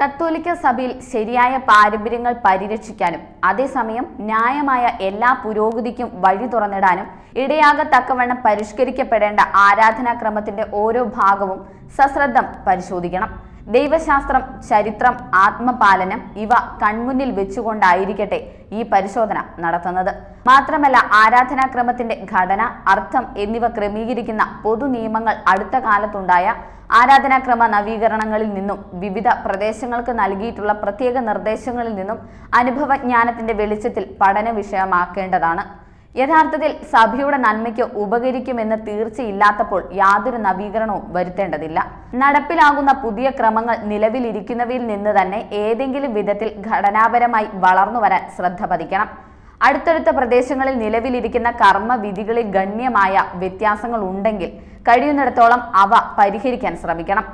കത്തോലിക്ക സഭയിൽ ശരിയായ പാരമ്പര്യങ്ങൾ പരിരക്ഷിക്കാനും അതേസമയം ന്യായമായ എല്ലാ പുരോഗതിക്കും വഴി തുറന്നിടാനും ഇടയാകത്തക്കവണ്ണം പരിഷ്കരിക്കപ്പെടേണ്ട ആരാധനാക്രമത്തിന്റെ ഓരോ ഭാഗവും സശ്രദ്ധം പരിശോധിക്കണം. ദൈവശാസ്ത്രം ചരിത്രം ആത്മപാലനം ഇവ കൺമുന്നിൽ വെച്ചുകൊണ്ടായിരിക്കട്ടെ ഈ പരിശോധന നടത്തുന്നത്. മാത്രമല്ല ആരാധനാക്രമത്തിന്റെ ഘടന അർത്ഥം എന്നിവ ക്രമീകരിക്കുന്ന പൊതു നിയമങ്ങൾ അടുത്ത കാലത്തുണ്ടായ ആരാധനാക്രമ നവീകരണങ്ങളിൽ നിന്നും വിവിധ പ്രദേശങ്ങൾക്ക് നൽകിയിട്ടുള്ള പ്രത്യേക നിർദ്ദേശങ്ങളിൽ നിന്നും അനുഭവജ്ഞാനത്തിന്റെ വെളിച്ചത്തിൽ പഠന വിഷയമാക്കേണ്ടതാണ്. യഥാർത്ഥത്തിൽ സഭയുടെ നന്മയ്ക്ക് ഉപകരിക്കുമെന്ന് തീർച്ചയില്ലാത്തപ്പോൾ യാതൊരു നവീകരണവും വരുത്തേണ്ടതില്ല. നടപ്പിലാകുന്ന പുതിയ ക്രമങ്ങൾ നിലവിലിരിക്കുന്നവയിൽ നിന്ന് തന്നെ ഏതെങ്കിലും വിധത്തിൽ ഘടനാപരമായി വളർന്നു വരാൻ ശ്രദ്ധ പതിക്കണം. അടുത്തടുത്ത പ്രദേശങ്ങളിൽ നിലവിലിരിക്കുന്ന കർമ്മവിധികളിൽ ഗണ്യമായ വ്യത്യാസങ്ങൾ ഉണ്ടെങ്കിൽ കഴിയുന്നിടത്തോളം അവ പരിഹരിക്കാൻ ശ്രമിക്കണം.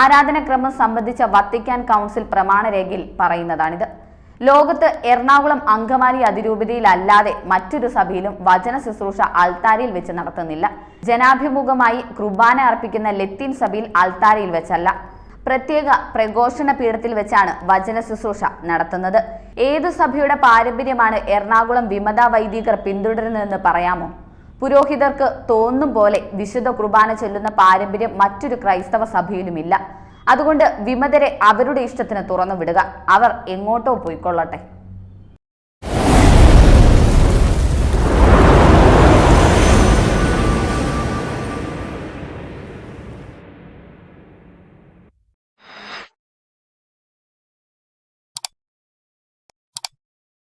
ആരാധനക്രമം സംബന്ധിച്ച വത്തിക്കാൻ കൗൺസിൽ പ്രമാണരേഖയിൽ പറയുന്നതാണിത്. ലോകത്ത് എറണാകുളം അങ്കമാലി അതിരൂപതയിലല്ലാതെ മറ്റൊരു സഭയിലും വചന ശുശ്രൂഷ അൾത്താരയിൽ വെച്ച് നടത്തുന്നില്ല. ജനാഭിമുഖമായി കുർബാന അർപ്പിക്കുന്ന ലത്തീൻ സഭയിൽ അൾത്താരയിൽ വെച്ചല്ല. പ്രത്യേക പ്രഘോഷണ പീഠത്തിൽ വെച്ചാണ് വചന ശുശ്രൂഷ നടത്തുന്നത്. ഏതു സഭയുടെ പാരമ്പര്യമാണ് എറണാകുളം വിമത വൈദികർ പിന്തുടരുന്നതെന്ന് പറയാമോ? പുരോഹിതർക്ക് തോന്നും പോലെ വിശുദ്ധ കുർബാന ചൊല്ലുന്ന പാരമ്പര്യം മറ്റൊരു ക്രൈസ്തവ സഭയിലുമില്ല. അതുകൊണ്ട് വിമതരെ അവരുടെ ഇഷ്ടത്തിന് തുറന്നു വിടുക. അവർ എങ്ങോട്ടോ പോയിക്കൊള്ളട്ടെ.